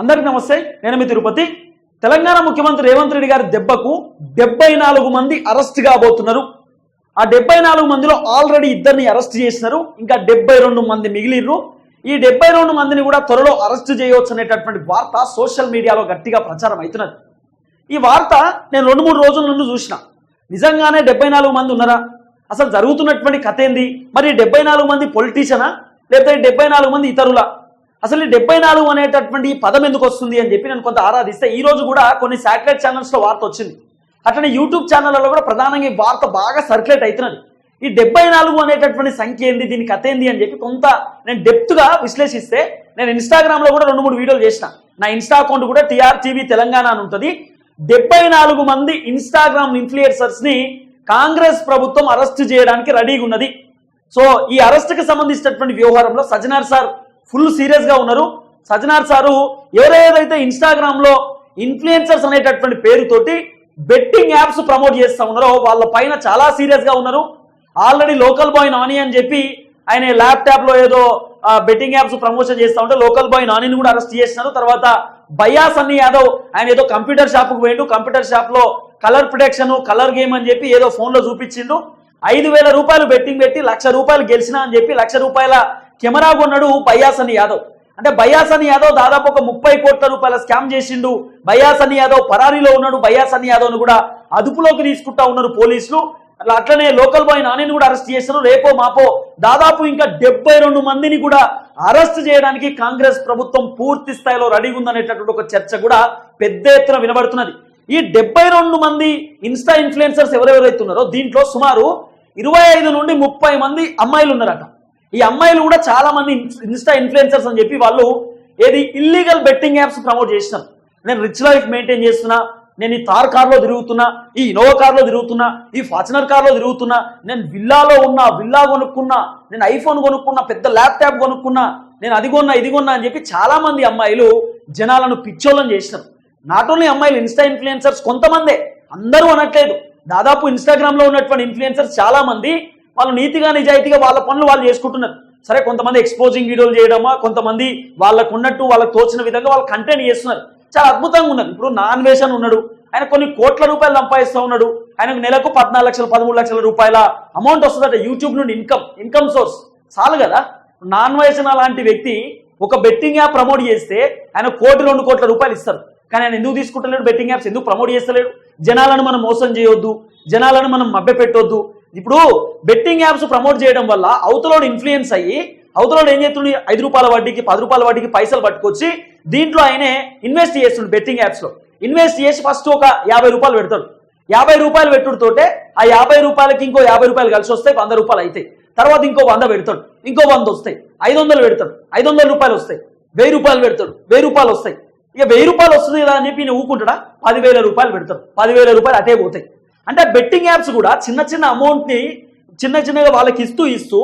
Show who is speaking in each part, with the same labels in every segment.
Speaker 1: అందరికి నమస్తే నేను మీ తిరుపతి. తెలంగాణ ముఖ్యమంత్రి రేవంత్ రెడ్డి గారి దెబ్బకు డెబ్బై నాలుగు మంది అరెస్ట్ కాబోతున్నారు. ఆ డెబ్బై నాలుగు మందిలో ఆల్రెడీ ఇద్దరిని అరెస్ట్ చేసినారు. ఇంకా డెబ్బై రెండు మంది మిగిలిర్రు. ఈ డెబ్బై రెండు మందిని కూడా త్వరలో అరెస్ట్ చేయవచ్చు అనేటటువంటి వార్త సోషల్ మీడియాలో గట్టిగా ప్రచారం అవుతున్నది. ఈ వార్త నేను రెండు మూడు రోజుల నుండి చూసిన. నిజంగానే డెబ్బై నాలుగు మంది ఉన్నారా? అసలు జరుగుతున్నటువంటి కథ ఏంది? మరి డెబ్బై నాలుగు మంది పొలిటీషియనా లేకపోతే డెబ్బై నాలుగు మంది ఇతరులా? అసలు ఈ డెబ్బై నాలుగు అనేటటువంటి ఈ పదం ఎందుకు వస్తుంది అని చెప్పి నేను కొంత ఆరాధిస్తే ఈ రోజు కూడా కొన్ని శాటిలైట్ ఛానల్స్లో వార్త వచ్చింది. అట్లనే యూట్యూబ్ ఛానళ్ళలో కూడా ప్రధానంగా ఈ వార్త బాగా సర్క్యులేట్ అవుతున్నది. ఈ డెబ్బై నాలుగు అనేటటువంటి సంఖ్య ఏంది దీని కథ ఏంది అని చెప్పి కొంత నేను డెప్త్గా విశ్లేషిస్తే నేను ఇన్స్టాగ్రామ్లో కూడా రెండు మూడు వీడియోలు చేసిన. నా ఇన్స్టా అకౌంట్ కూడా టీఆర్టీవీ తెలంగాణ అని ఉంటుంది. డెబ్బై నాలుగు మంది ఇన్స్టాగ్రామ్ ఇన్ఫ్లుయెన్సర్స్ని కాంగ్రెస్ ప్రభుత్వం అరెస్ట్ చేయడానికి రెడీగా ఉన్నది. సో ఈ అరెస్ట్కి సంబంధించినటువంటి వ్యవహారంలో సజ్జనార్ సార్ ఫుల్ సీరియస్గా ఉన్నారు. సజనార్ సారు ఎవరేదైతే ఇన్స్టాగ్రామ్లో ఇన్ఫ్లుయెన్సర్స్ అనేటటువంటి పేరుతోటి బెట్టింగ్ యాప్స్ ప్రమోట్ చేస్తా ఉన్నారో వాళ్ళ పైన చాలా సీరియస్గా ఉన్నారు. ఆల్రెడీ లోకల్ బాయ్ నాని అని చెప్పి ఆయన ల్యాప్టాప్లో ఏదో బెట్టింగ్ యాప్స్ ప్రమోషన్ చేస్తా ఉంటే లోకల్ బాయ్ నానిని కూడా అరెస్ట్ చేసినారు. తర్వాత బయ్యా సన్నీ యాదవ్ ఆయన ఏదో కంప్యూటర్ షాప్కు పోయిండు. కంప్యూటర్ షాప్లో కలర్ ప్రొటెక్షన్ కలర్ గేమ్ అని చెప్పి ఏదో ఫోన్లో చూపించిండు. ఐదు వేల రూపాయలు బెట్టింగ్ పెట్టి లక్ష రూపాయలు గెలిచినా అని చెప్పి లక్ష రూపాయల కెమెరా కొన్నాడు బయాసని యాదవ్. అంటే బయాసని యాదవ్ దాదాపు ఒక ముప్పై కోట్ల రూపాయల స్కామ్ చేసిండు. బయాసని యాదవ్ పరారీలో ఉన్నాడు. బయాసని యాదవ్ను కూడా అదుపులోకి తీసుకుంటా ఉన్నారు పోలీసులు. అట్లా అట్లనే లోకల్ బాయ్ నానిని కూడా అరెస్ట్ చేశారు. రేపో మాపో దాదాపు ఇంకా డెబ్బై రెండు మందిని కూడా అరెస్ట్ చేయడానికి కాంగ్రెస్ ప్రభుత్వం పూర్తి స్థాయిలో రెడీగా ఉందనేటటువంటి ఒక చర్చ కూడా పెద్ద ఎత్తున వినబడుతున్నది. ఈ డెబ్బై రెండు మంది ఇన్స్టా ఇన్ఫ్లుయెన్సర్స్ ఎవరెవరైతే ఉన్నారో దీంట్లో సుమారు ఇరవై ఐదు నుండి ముప్పై మంది అమ్మాయిలు ఉన్నారట. ఈ అమ్మాయిలు కూడా చాలా మంది ఇన్స్టా ఇన్ఫ్లుయెన్సర్స్ అని చెప్పి వాళ్ళు ఏది ఇల్లీగల్ బెట్టింగ్ యాప్స్ ప్రమోట్ చేసినారు. నేను రిచ్ లైఫ్ మెయింటైన్ చేస్తున్నా నేను ఈ తార్ కార్లో తిరుగుతున్నా ఈ ఇనోవా కార్లో తిరుగుతున్నా ఈ ఫార్చునర్ కార్లో తిరుగుతున్నా నేను విల్లాలో ఉన్నా విల్లా కొనుక్కున్నా నేను ఐఫోన్ కొనుక్కున్నా పెద్ద ల్యాప్టాప్ కొనుక్కున్నా నేను అది కొన్నా ఇది కొన్నా అని చెప్పి చాలా మంది అమ్మాయిలు జనాలను పిచ్చోళ్ళని చేసినారు. నాట్ ఓన్లీ అమ్మాయిలు ఇన్స్టా ఇన్ఫ్లుయెన్సర్స్ కొంతమందే అందరూ అనట్లేదు. దాదాపు ఇన్స్టాగ్రామ్లో ఉన్నటువంటి ఇన్ఫ్లుయెన్సర్స్ చాలా మంది వాళ్ళు నీతిగా నిజాయితీగా వాళ్ళ పనులు వాళ్ళు చేసుకుంటున్నారు. సరే కొంతమంది ఎక్స్పోజింగ్ వీడియోలు చేయడమా కొంతమంది వాళ్ళకు ఉన్నట్టు వాళ్ళకి తోచిన విధంగా వాళ్ళు కంటెంట్ చేస్తున్నారు. చాలా అద్భుతంగా ఉన్నారు ఇప్పుడు నాన్ వేషన్ ఉన్నాడు. ఆయన కొన్ని కోట్ల రూపాయలు సంపాదిస్తూ ఉన్నాడు. ఆయనకు నెలకు పద్నాలుగు లక్షలు పదమూడు లక్షల రూపాయల అమౌంట్ వస్తుందట యూట్యూబ్ నుండి ఇన్కమ్ ఇన్కమ్ సోర్స్ చాలు కదా? నాన్ వేషన్ లాంటి వ్యక్తి ఒక బెట్టింగ్ యాప్ ప్రమోట్ చేస్తే ఆయన కోటి రెండు కోట్ల రూపాయలు ఇస్తారు. కానీ ఆయన ఎందుకు తీసుకుంటలేడు బెట్టింగ్ యాప్స్ ఎందుకు ప్రమోట్ చేస్తలేడు? జనాలను మనం మోసం చేయొద్దు. జనాలను మనం మభ్య పెట్టొద్దు ఇప్పుడు బెట్టింగ్ యాప్స్ ప్రమోట్ చేయడం వల్ల అవతలోడు ఇన్ఫ్లుయెన్స్ అయ్యి అవతలోడు ఏం చేస్తుండే? ఐదు రూపాయల వడ్డీకి పది రూపాయల వడ్డీకి పైసలు పట్టుకొచ్చి దీంట్లో ఆయనే ఇన్వెస్ట్ చేస్తుండే బెట్టింగ్ యాప్స్లో ఇన్వెస్ట్ చేసి ఫస్ట్ ఒక యాభై రూపాయలు పెడతాడు. యాభై రూపాయలు పెట్టుడుతోటే ఆ యాభై రూపాయలకి ఇంకో యాభై రూపాయలు కలిసి వస్తాయి వంద రూపాయలు అవుతాయి తర్వాత ఇంకో వంద పెడతాడు ఇంకో వంద వస్తాయి. ఐదు వందలు పెడతాడు ఐదు వందల రూపాయలు వస్తాయి. వెయ్యి రూపాయలు పెడతాడు వెయ్యి రూపాయలు వస్తాయి. ఇక వెయ్యి రూపాయలు వస్తుంది కదా అని చెప్పి నేను ఊకుంటాడా? పదివేల రూపాయలు పెడతాడు. పదివేల రూపాయలు అటే పోతాయి. అంటే బెట్టింగ్ యాప్స్ కూడా చిన్న చిన్న అమౌంట్ని చిన్న చిన్నగా వాళ్ళకి ఇస్తూ ఇస్తూ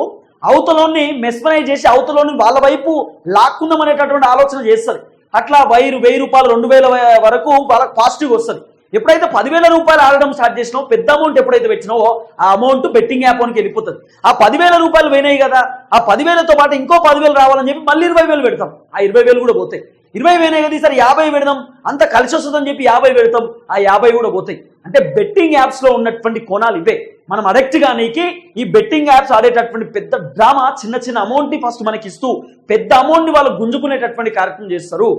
Speaker 1: అవతలోని మెస్మరైజ్ చేసి అవతలోని వాళ్ళ వైపు లాక్కుందాం అనేటటువంటి ఆలోచన చేస్తుంది. అట్లా వెయ్యి వెయ్యి రూపాయలు రెండు వేల వరకు వాళ్ళకి పాజిటివ్ వస్తుంది. ఎప్పుడైతే పదివేల రూపాయలు ఆడడం స్టార్ట్ చేసినావో పెద్ద అమౌంట్ ఎప్పుడైతే పెట్టినావో ఆ అమౌంట్ బెట్టింగ్ యాప్ అని వెళ్ళిపోతుంది. ఆ పదివేల రూపాయలు పోయినాయి కదా ఆ పదివేలతో పాటు ఇంకో పదివేలు రావాలని చెప్పి మళ్ళీ ఇరవై వేలు పెడతాం. ఆ ఇరవై వేలు కూడా పోతాయి. ఇరవై పోయినాయి కదా ఈసారి యాభై పెడదాం. అంత కలిసి వస్తుందని చెప్పి యాభై పెడతాం. ఆ యాభై కూడా పోతాయి. అంటే బెట్టింగ్ యాప్స్లో ఉన్నటువంటి కోణాలు ఇవే. మనం అడెక్ట్ గానీకి ఈ బెట్టింగ్ యాప్స్ ఆడేటటువంటి పెద్ద డ్రామా చిన్న చిన్న అమౌంట్ని ఫస్ట్ మనకి ఇస్తూ పెద్ద అమౌంట్ని వాళ్ళు గుంజుకునేటటువంటి కార్యక్రమం చేస్తారు.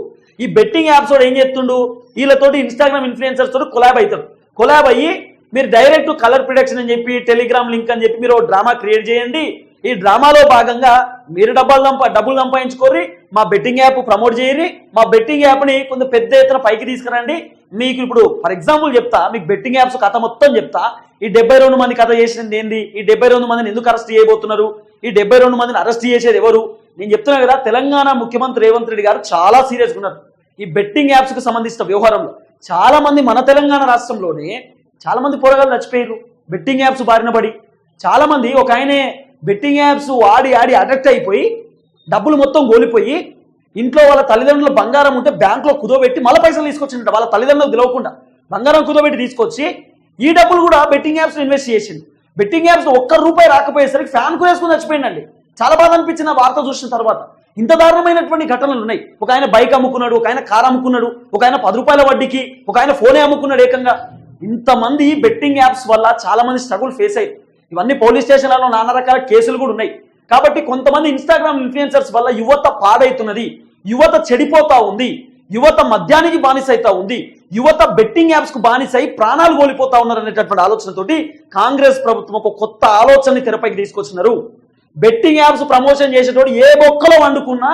Speaker 1: ఈ బెట్టింగ్ యాప్స్ వాడు ఏం చేస్తుండు? వీళ్ళతోటి ఇన్స్టాగ్రామ్ ఇన్ఫ్లుయెన్సర్స్ తోటి కొలాబ్ అవుతాడు కొలాబ్ అయ్యి మీరు డైరెక్ట్ కలర్ ప్రొడక్షన్ అని చెప్పి టెలిగ్రామ్ లింక్ అని చెప్పి మీరు డ్రామా క్రియేట్ చేయండి. ఈ డ్రామాలో భాగంగా మీరు డబ్బులు దంప డబ్బులు సంపాదించుకోర్రి. మా బెట్టింగ్ యాప్ ప్రమోట్ చేయరి మా బెట్టింగ్ యాప్ని కొంత పెద్ద ఎత్తున పైకి తీసుకురండి. మీకు ఇప్పుడు ఫర్ ఎగ్జాంపుల్ చెప్తా మీకు బెట్టింగ్ యాప్స్ కథ మొత్తం చెప్తా. ఈ డెబ్బై రెండు మంది కథ చేసింది ఏంది? ఈ డెబ్బై రెండు మందిని ఎందుకు అరెస్ట్ చేయబోతున్నారు? ఈ డెబ్బై రెండు మందిని అరెస్ట్ చేసేది ఎవరు? నేను చెప్తున్నా కదా తెలంగాణ ముఖ్యమంత్రి రేవంత్ రెడ్డి గారు చాలా సీరియస్గా ఉన్నారు. ఈ బెట్టింగ్ యాప్స్కి సంబంధించిన వ్యవహారంలో చాలా మంది మన తెలంగాణ రాష్ట్రంలోనే చాలా మంది పోరగాళ్ళు చచ్చిపోయారు బెట్టింగ్ యాప్స్ బారిన పడి చాలా మంది ఒక ఆయనే బెట్టింగ్ యాప్స్ ఆడి ఆడి అడక్ట్ అయిపోయి డబ్బులు మొత్తం గోలిపోయి ఇంట్లో వాళ్ళ తల్లిదండ్రులు బంగారం ఉంటే బ్యాంకులో కుదోబెట్టి మళ్ళీ పైసలు తీసుకొచ్చిండ వాళ్ళ తల్లిదండ్రులకు తెలవకుండా. బంగారం కుదోబెట్టి తీసుకొచ్చి ఈ డబ్బులు కూడా బెట్టింగ్ యాప్స్ ఇన్వెస్ట్ చేసింది బెట్టింగ్ యాప్స్ ఒక్క రూపాయి రాకపోయేసరికి ఫ్యాన్ వేసుకుని చచ్చిపోయిందండి చాలా బాధ అనిపించిన వార్త చూసిన తర్వాత ఇంత దారుణమైనటువంటి ఘటనలు ఉన్నాయి. ఒక ఆయన బైక్ అమ్ముకున్నాడు ఒక ఆయన కార్ అమ్ముకున్నాడు ఒక ఆయన పది రూపాయల వడ్డీకి ఒక ఆయన ఫోనే అమ్ముకున్నాడు ఏకంగా. ఇంతమంది బెట్టింగ్ యాప్స్ వల్ల చాలా మంది స్ట్రగుల్ ఫేస్ అయ్యారు. ఇవన్నీ పోలీస్ స్టేషన్లలో నానా రకాల కేసులు కూడా ఉన్నాయి. కాబట్టి కొంతమంది ఇన్స్టాగ్రామ్ ఇన్ఫ్లుయెన్సర్స్ వల్ల యువత పాడైతున్నది యువత చెడిపోతా ఉంది యువత మద్యానికి బానిసైతా అవుతా ఉంది యువత బెట్టింగ్ యాప్స్కు బానిసై అయి ప్రాణాలు కోల్పోతా ఉన్నారు అనేటటువంటి ఆలోచనతోటి కాంగ్రెస్ ప్రభుత్వం ఒక కొత్త ఆలోచనని తెరపైకి తీసుకొచ్చినారు. బెట్టింగ్ యాప్స్ ప్రమోషన్ చేసేటోడు ఏ బొక్కలో వండుకున్నా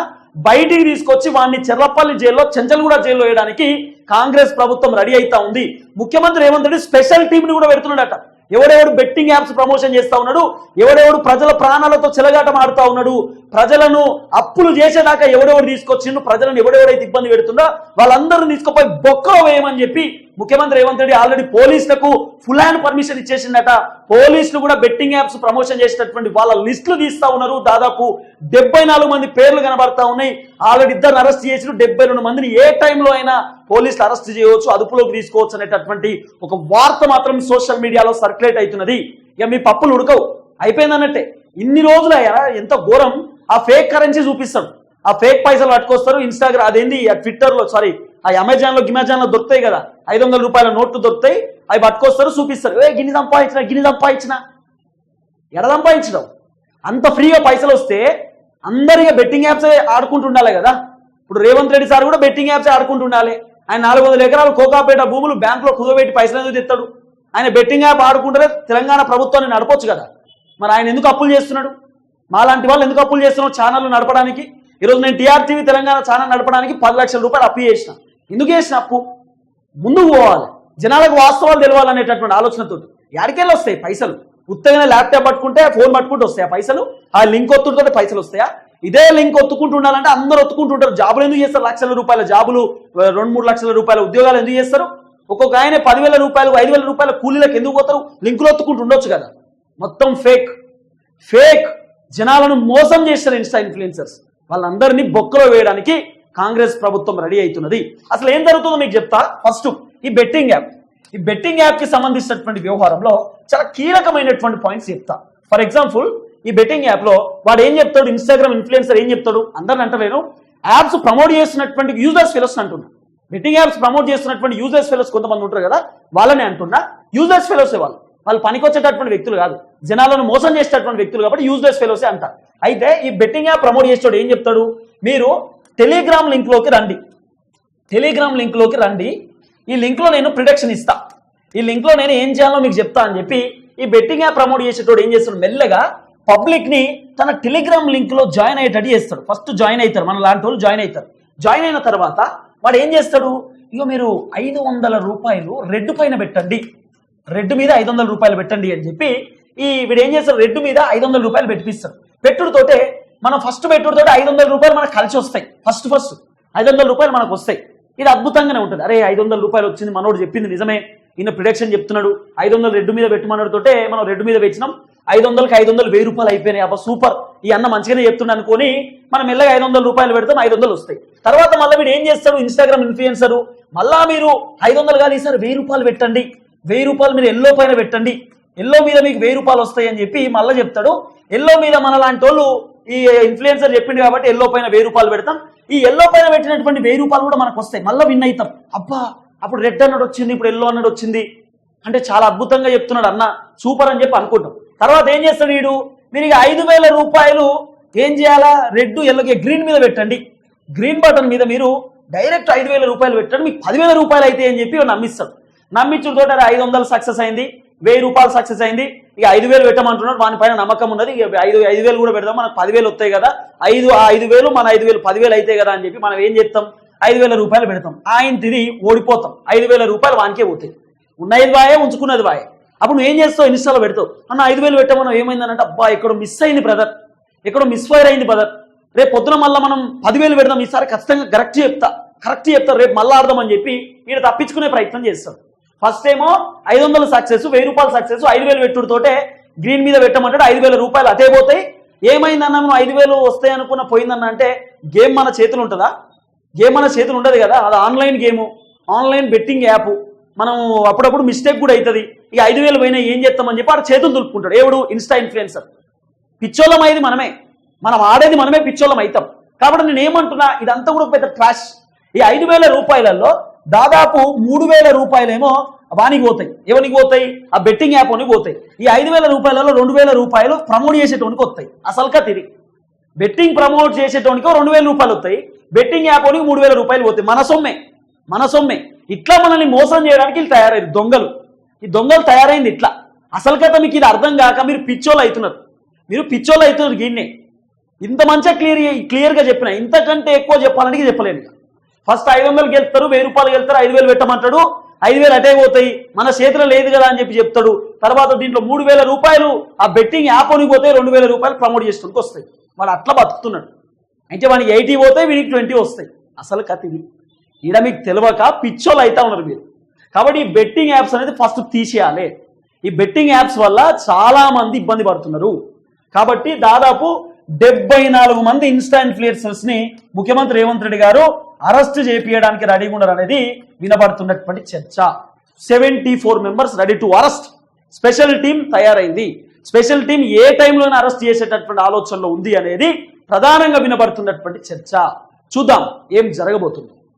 Speaker 1: బయటికి తీసుకొచ్చి వాడిని చెర్లపల్లి జైల్లో చెంచల్గూడ జైల్లో వేయడానికి కాంగ్రెస్ ప్రభుత్వం రెడీ అవుతా ఉంది. ముఖ్యమంత్రి రేవంత్ రెడ్డి స్పెషల్ టీంని కూడా పెడుతున్నాడట. ఎవడెవడు బెట్టింగ్ యాప్స్ ప్రమోషన్ చేస్తా ఉన్నాడు ఎవడెవడు ప్రజల ప్రాణాలతో చెలగాటం ఆడుతా ఉన్నాడు ప్రజలను అప్పులు చేసేదాకా ఎవడెవడు తీసుకొచ్చిండు ప్రజలను ఎవడెవడైతే ఇబ్బంది పెడుతుందో వాళ్ళందరూ తీసుకుపోయి బొక్కలో వేయమని చెప్పి ముఖ్యమంత్రి రేవంత్ రెడ్డి ఆల్రెడీ పోలీసులకు ఫుల్ హ్యాండ్ పర్మిషన్ ఇచ్చేసిందట పోలీసులు కూడా బెట్టింగ్ యాప్స్ ప్రమోషన్ చేసినటువంటి వాళ్ళ లిస్టులు తీస్తా ఉన్నారు. దాదాపు డెబ్బై నాలుగు మంది పేర్లు కనబడతా ఉన్నాయి. ఆల్రెడీ ఇద్దరు అరెస్ట్ చేసిన డెబ్బై రెండు మందిని ఏ టైంలో అయినా పోలీసులు అరెస్ట్ చేయవచ్చు అదుపులోకి తీసుకోవచ్చు అనేటటువంటి ఒక వార్త మాత్రం సోషల్ మీడియాలో సర్క్యులేట్ అవుతున్నది. ఇక మీ పప్పులు ఉడకవు. అయిపోయిందన్నట్టే ఇన్ని రోజులు అయ్యా ఎంత ఘోరం. ఆ ఫేక్ కరెన్సీ చూపిస్తాడు ఆ ఫేక్ పైసలు పట్టుకొస్తారు. ఇన్స్టాగ్రామ్ అదేంది? ఆ ట్విట్టర్లో సారీ ఆ అమెజాన్లో గిమెజాన్లో దొరుకుతాయి కదా. ఐదు వందల రూపాయల నోట్లు దొరుకుతాయి అవి పట్టుకొస్తారు చూపిస్తారు. ఏ గిన్ని సంపాదించిన గిన్ని సంపాదించిన. ఎడ సంపాదించడం అంత ఫ్రీగా పైసలు వస్తే అందరిగా బెట్టింగ్ యాప్స్ ఆడుకుంటుండాలి కదా. ఇప్పుడు రేవంత్ రెడ్డి సార్ కూడా బెట్టింగ్ యాప్స్ ఆడుకుంటుండాలి ఆయన నాలుగు వందల ఎకరాలు కోకాపేట భూములు బ్యాంకులో కుదవబెట్టి పైసలు ఎందుకు తెస్తాడు? ఆయన బెట్టింగ్ యాప్ ఆడుకుంటే తెలంగాణ ప్రభుత్వాన్ని నడపొచ్చు కదా. మరి ఆయన ఎందుకు అప్పులు చేస్తున్నాడు? మాలాంటి వాళ్ళు ఎందుకు అప్పులు చేస్తున్నావు ఛానల్ నడపడానికి. ఈరోజు నేను టీఆర్టీవీ తెలంగాణ ఛానల్ నడపడానికి పది లక్షల రూపాయలు అప్పు చేసిన. ఎందుకు చేసిన అప్పు? ముందుకు పోవాలి. జనాలకు వాస్తవాలు తెలవాలనేటటువంటి ఆలోచనతో ఎక్కడికెళ్ళి వస్తాయి పైసలు. ఉత్తగానే ల్యాప్టాప్ పట్టుకుంటే ఫోన్ పట్టుకుంటూ వస్తాయా పైసలు? ఆ లింక్ ఒత్తుడితో పైసలు వస్తాయా? ఇదే లింక్ ఒత్తుకుంటూ ఉండాలంటే అందరూ ఒత్తుకుంటుంటారు జాబులు ఎందుకు చేస్తారు? లక్షల రూపాయల జాబులు రెండు మూడు లక్షల రూపాయల ఉద్యోగాలు ఎందుకు చేస్తారు? ఒక్కొక్క ఆయన పదివేల రూపాయలు ఐదు వేల రూపాయల కూలీలకు ఎందుకు పోతారు? లింకులు ఒత్తుకుంటూ ఉండొచ్చు కదా. మొత్తం ఫేక్ ఫేక్ జనాలను మోసం చేస్తారు ఇన్స్టా ఇన్ఫ్లుయెన్సర్స్ వాళ్ళందరినీ బొక్కలో వేయడానికి కాంగ్రెస్ ప్రభుత్వం రెడీ అవుతున్నది. అసలు ఏం జరుగుతుందో మీకు చెప్తా. ఫస్ట్ ఈ బెట్టింగ్ యాప్. ఈ బెట్టింగ్ యాప్కి సంబంధించినటువంటి వ్యవహారంలో చాలా కీలకమైనటువంటి పాయింట్స్ చెప్తా. ఫర్ ఎగ్జాంపుల్ ఈ బెట్టింగ్ యాప్లో వాడు ఏం చెప్తాడు? ఇన్స్టాగ్రామ్ ఇన్ఫ్లుయెన్సర్ ఏం చెప్తాడు? అందరిని అంటలేను. యాప్స్ ప్రమోట్ చేస్తున్నటువంటి యూజర్స్ ఫెలోస్ అంటున్నా. బెట్టింగ్ యాప్స్ ప్రమోట్ చేస్తున్నటువంటి యూజర్స్ ఫెలోస్ కొంతమంది ఉంటారు కదా వాళ్ళని అంటున్నా. యూజర్స్ ఫెలోసే వాళ్ళు? వాళ్ళు పనికొచ్చేటటువంటి వ్యక్తులు కాదు. జనాలను మోసం చేసేటటువంటి వ్యక్తులు కాబట్టి యూజ్లెస్ ఫెలోసే అంటారు అయితే ఈ బెట్టింగ్ యాప్ ప్రమోట్ చేసేటోడు ఏం చెప్తాడు? మీరు టెలిగ్రామ్ లింక్లోకి రండి. టెలిగ్రామ్ లింక్లోకి రండి. ఈ లింక్లో నేను ప్రిడక్షన్ ఇస్తా. ఈ లింక్లో నేను ఏం చేయాలో మీకు చెప్తా అని చెప్పి ఈ బెట్టింగ్ యాప్ ప్రమోట్ చేసేటోడు ఏం చేస్తాడు? మెల్లగా పబ్లిక్ని తన టెలిగ్రామ్ లింక్లో జాయిన్ అయ్యేటట్టు చేస్తాడు. ఫస్ట్ జాయిన్ అవుతారు. మన లాంటి వాళ్ళు జాయిన్ అవుతారు. జాయిన్ అయిన తర్వాత వాడు ఏం చేస్తాడు? ఇక మీరు ఐదు వందల రూపాయలు రెడ్ పైన పెట్టండి. రెడ్ మీద ఐదు వందల రూపాయలు పెట్టండి అని చెప్పి ఈ వీడు ఏం చేస్తారు రెడ్ మీద ఐదు వందల రూపాయలు పెట్టిపిస్తారు పెట్టుడుతోటే మనం ఫస్ట్ పెట్టుడుతోటే ఐదు వందల రూపాయలు మనకు కలిసి వస్తాయి. ఫస్ట్ ఫస్ట్ ఐదు వందల రూపాయలు మనకు వస్తాయి. ఇది అద్భుతంగానే ఉంటుంది. అరే ఐదు వందల రూపాయలు వచ్చింది మనోడు చెప్పింది నిజమే. ఈయన ప్రిడక్షన్ చెప్తున్నాడు. ఐదు వందలు రెడ్డు మీద పెట్టమన్నాడుతోటే మనం రెడ్డు మీద పెట్టినాం ఐదు వందలకి ఐదు వందలు వెయ్యి రూపాయలు అయిపోయినాయి. అబ్బా సూపర్ ఈ అన్న మంచిగానే చెప్తున్నాడు అనుకొని మనం మెల్లగా ఐదు వందల రూపాయలు పెడతాం ఐదు వందలు వస్తాయి. తర్వాత మళ్ళీ వీడు ఏం చేస్తాడు? ఇన్స్టాగ్రామ్ ఇన్ఫ్లుయెన్సరు మళ్ళా మీరు ఐదు వందలు కానీ ఈసారి వెయ్యి రూపాయలు పెట్టండి. వెయ్యి రూపాయలు మీరు ఎల్లో పైన పెట్టండి. ఎల్లో మీద మీకు వెయ్యి రూపాయలు వస్తాయి అని చెప్పి మళ్ళీ చెప్తాడు. ఎల్లో మీద మన లాంటి వాళ్ళు ఈ ఇన్ఫ్లుయెన్సర్ చెప్పింది కాబట్టి ఎల్లో పైన వెయ్యి రూపాయలు పెడతాం. ఈ ఎల్లో పైన పెట్టినటువంటి వెయ్యి రూపాయలు కూడా మనకు వస్తాయి. మళ్ళీ విన్ అవుతాం. అబ్బా అప్పుడు రెడ్ అన్నది వచ్చింది ఇప్పుడు ఎల్లో అన్నది వచ్చింది. అంటే చాలా అద్భుతంగా చెప్తున్నాడు అన్న. సూపర్ అని చెప్పి అనుకుంటాం. తర్వాత ఏం చేస్తాడు వీడు? మీరు ఇక ఐదు వేల రూపాయలు ఏం చేయాలా? రెడ్ ఎల్లోకి గ్రీన్ మీద పెట్టండి. గ్రీన్ బటన్ మీద మీరు డైరెక్ట్ ఐదు వేల రూపాయలు పెట్టండి. మీకు పదివేల రూపాయలు అయితే అని చెప్పి నమ్మిస్తాడు. నమ్మించుడు తోట ఐదు వందలు సక్సెస్ అయింది. వెయ్యి రూపాయలు సక్సెస్ అయింది. ఇక ఐదు వేలు పెట్టమంటున్నాడు. వాని పైన నమ్మకం ఉన్నది. ఇక ఐదు ఐదు వేలు కూడా పెడదాం. మనకు పదివేలు వస్తాయి కదా. ఐదు ఆ ఐదు వేలు మన ఐదు వేలు పదివేలు అయితే కదా అని చెప్పి మనం ఏం చేస్తాం? ఐదు వేల రూపాయలు పెడతాం. ఆయన తిని ఓడిపోతాం. ఐదు వేల రూపాయలు వానికే పోతాయి. ఉన్నది బాయే ఉంచుకున్నది బాయే అప్పుడు నువ్వు ఏం చేస్తావు? ఇన్స్టాలో పెడతావు. అన్న ఐదు వేలు పెట్టమన్నా ఏమైందనంటే అబ్బా ఎక్కడో మిస్ అయింది బ్రదర్ ఎక్కడో మిస్ ఫైర్ అయింది బ్రదర్ రేపు పొద్దున మళ్ళీ మనం పదివేలు పెడదాం. ఈసారి ఖచ్చితంగా కరెక్ట్ చెప్తా. కరెక్ట్ చెప్తా. రేపు మళ్ళీ ఆడదామని చెప్పి మీరు తప్పించుకునే ప్రయత్నం చేస్తారు ఫస్ట్ ఏమో ఐదు వందలు సక్సెస్ వెయ్యి రూపాయలు సక్సెస్ ఐదు వేలు పెట్టుడుతోటే గ్రీన్ మీద పెట్టమంటాడు ఐదు వేల రూపాయలు అదే పోతాయి. ఏమైందన్న నువ్వు ఐదు వేలు వస్తాయి అనుకున్న పోయిందన్న అంటే గేమ్ మన చేతులు ఉంటుందా? గేమ్ మన చేతులు ఉండదు కదా అది online game online betting app మనం అప్పుడప్పుడు మిస్టేక్ కూడా అవుతుంది ఈ ఐదు వేలు పోయినా ఏం చేస్తామని చెప్పి ఆడ చేతులు దులుపుకుంటాడు. ఎవడు? ఇన్స్టా ఇన్ఫ్లుయెన్సర్ పిచ్చోళ్ళం అయ్యేది మనమే. మనం ఆడేది మనమే పిచ్చోళ్ళం అవుతాం కాబట్టి నేను ఏమంటున్నా ఇదంతా కూడా పెద్ద ట్రాష్ ఈ ఐదు వేల రూపాయలలో దాదాపు మూడు వేల రూపాయలేమో వానికి పోతాయి. ఎవరికి పోతాయి? ఆ బెట్టింగ్ యాప్ అని పోతాయి. ఈ ఐదు వేల రూపాయలలో రెండు వేల రూపాయలు ప్రమోట్ చేసేటోనికి వస్తాయి. అసలు తిరిగి బెట్టింగ్ ప్రమోట్ చేసేటోనికి రెండు వేల రూపాయలు వస్తాయి. బెట్టింగ్ యాప్ అని మూడు వేల రూపాయలు పోతాయి. మన సొమ్మే. మన సొమ్మే. ఇట్లా మనల్ని మోసం చేయడానికి వీళ్ళు తయారయ్యారు దొంగలు. ఈ దొంగలు తయారైంది ఇట్లా. అసలు కథ మీకు ఇది అర్థం కాక మీరు పిచ్చోళ్ళు అవుతున్నారు. మీరు పిచ్చోళ్ళు అవుతున్నారు గీన్నే ఇంత మంచిగా క్లియర్ క్లియర్గా చెప్పిన. ఇంతకంటే ఎక్కువ చెప్పాలని చెప్పలేను. ఫస్ట్ ఐదు వందలు గెలుస్తారు వెయ్యి రూపాయలు గెలుస్తారు ఐదు వేలు పెట్టమంటాడు. ఐదు వేలు అటే పోతాయి. మన చేతిలో లేదు కదా అని చెప్పి చెప్తాడు. తర్వాత దీంట్లో మూడు వేల రూపాయలు ఆ బెట్టింగ్ యాప్ అని పోతే రెండు వేల రూపాయలు ప్రమోట్ చేసుకుంటూ వస్తాయి. వాడు అట్లా బతుకుతున్నాడు. అయితే వాడికి ఎయిటీ పోతాయి వీడికి ట్వంటీ వస్తాయి. అసలు కథ ఇది. ఈడ మీకు తెలియక పిచ్చోళ్ళు అవుతా ఉన్నారు మీరు. కాబట్టి ఈ బెట్టింగ్ యాప్స్ అనేది ఫస్ట్ తీసేయాలి. ఈ బెట్టింగ్ యాప్స్ వల్ల చాలామంది ఇబ్బంది పడుతున్నారు. కాబట్టి దాదాపు డెబ్బై నాలుగు మంది ఇన్స్టా ఇన్ఫ్లుయెన్సర్స్ని ముఖ్యమంత్రి రేవంత్ రెడ్డి గారు అరెస్ట్ చేపియడానికి రెడీగా ఉన్నారు అనేది వినబడుతున్నటువంటి చర్చ. Seventy four members ready to arrest special team తయారైంది. స్పెషల్ టీం ఏ టైంలోనే అరెస్ట్ చేసేటటువంటి ఆలోచనలో ఉంది అనేది ప్రధానంగా వినబడుతున్నటువంటి చర్చ. చూద్దాం ఏం జరగబోతుంది.